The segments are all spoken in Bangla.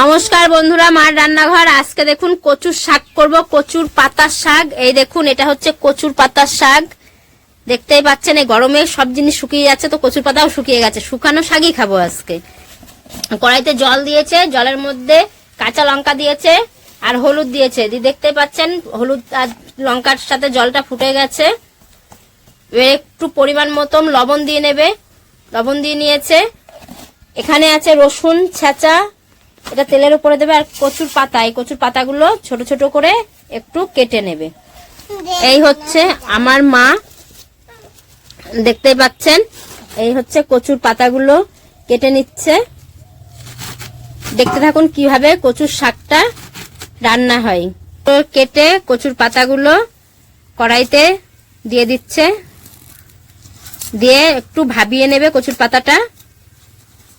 নমস্কার বন্ধুরা, মার রান্নাঘর। আজকে দেখুন কচুর শাক করব, কচুর পাতার শাক। এই দেখুন, এটা হচ্ছে কচুর পাতার শাক। দেখতেই পাচ্ছেন, এই গরমে সব জিনিস শুকিয়ে যাচ্ছে, তো কচুর পাতাও শুকিয়ে গেছে। শুকানো শাকই খাব আজকে। কড়াইতে জল দিয়েছে, জলের মধ্যে কাঁচা লঙ্কা দিয়েছে আর হলুদ দিয়েছে। দিয়ে দেখতেই পাচ্ছেন, হলুদ আর লঙ্কার সাথে জলটা ফুটে গেছে। একটু পরিমাণ মতন লবণ দিয়ে নেবে। লবণ দিয়ে নিয়েছে। এখানে আছে রসুন, ছেঁচা এটা তেলের উপরে দেবে আর কচুর পাতা। এই কচুর পাতাগুলো ছোট ছোট করে একটু কেটে নেবে। এই হচ্ছে আমার মা। দেখতেই পাচ্ছেন, এই হচ্ছে কচুর পাতাগুলো কেটে নিচ্ছে। দেখতে থাকুন কীভাবে কচুর শাকটা রান্না হয়। তো কেটে কচুর পাতাগুলো কড়াইতে দিয়ে দিচ্ছে। দিয়ে একটু ভাবিয়ে নেবে কচুর পাতাটা।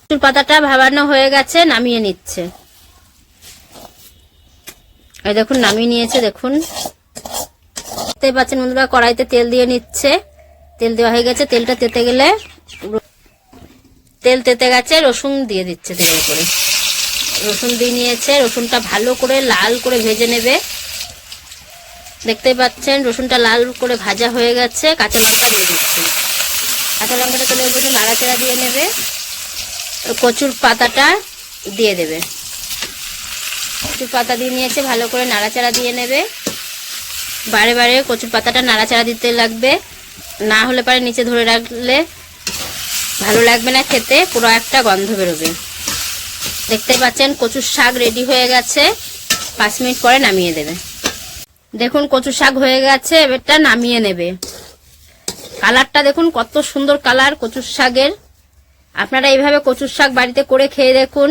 কচুর পাতাটা ভাবানো হয়ে গেছে, নামিয়ে নিচ্ছে। এই দেখুন, নামিয়ে নিয়েছে, দেখুন। দেখতে পাচ্ছেন বন্ধুরা, কড়াইতে তেল দিয়ে নিচ্ছে। তেল দেওয়া হয়ে গেছে, তেলটা তেতে গেলে তেল তেতে গেছে, রসুন দিয়ে দিচ্ছে তেলের উপরে। রসুন দিয়ে নিয়েছে, রসুনটা ভালো করে লাল করে ভেজে নেবে। দেখতেই পাচ্ছেন, রসুনটা লাল করে ভাজা হয়ে গেছে, কাঁচা লঙ্কা দিয়ে দিচ্ছে। কাঁচা লঙ্কাটা তেলের উপরে নাড়াচাড়া দিয়ে নেবে। কচুর পাতাটা দিয়ে দেবে। কচুর পাতা দিয়ে নিয়েছে, ভালো করে নাড়াচাড়া দিয়ে নেবে। বারে বারে কচুর পাতাটা নাড়াচাড়া দিতে লাগবে। না হলে পারে নিচে ধরে রাখলে ভালো লাগবে না খেতে, পুরো একটা গন্ধ বেরোবে। দেখতে পাচ্ছেন, কচুর শাক রেডি হয়ে গেছে। পাঁচ মিনিট পরে নামিয়ে দেবে। দেখুন, কচুর শাক হয়ে গেছে, এবারটা নামিয়ে নেবে। কালারটা দেখুন, কত সুন্দর কালার কচুর শাকের। আপনারা এইভাবে কচুর শাক বাড়িতে করে খেয়ে দেখুন।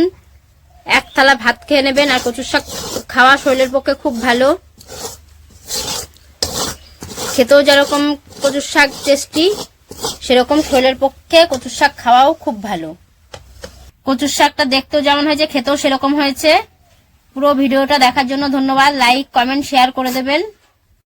এক থালা ভাত খেয়ে নেবেন আর কচুর শাক খাওয়া শরীরের পক্ষে খুব ভালো। খেতেও যেরকম কচুর শাক টেস্টি সেরকম শরীরের পক্ষে কচুর শাক খাওয়াও খুব ভালো। কচুর শাকটা দেখতেও যেমন হয়েছে, খেতেও সেরকম হয়েছে। পুরো ভিডিওটা দেখার জন্য ধন্যবাদ। লাইক কমেন্ট শেয়ার করে দেবেন।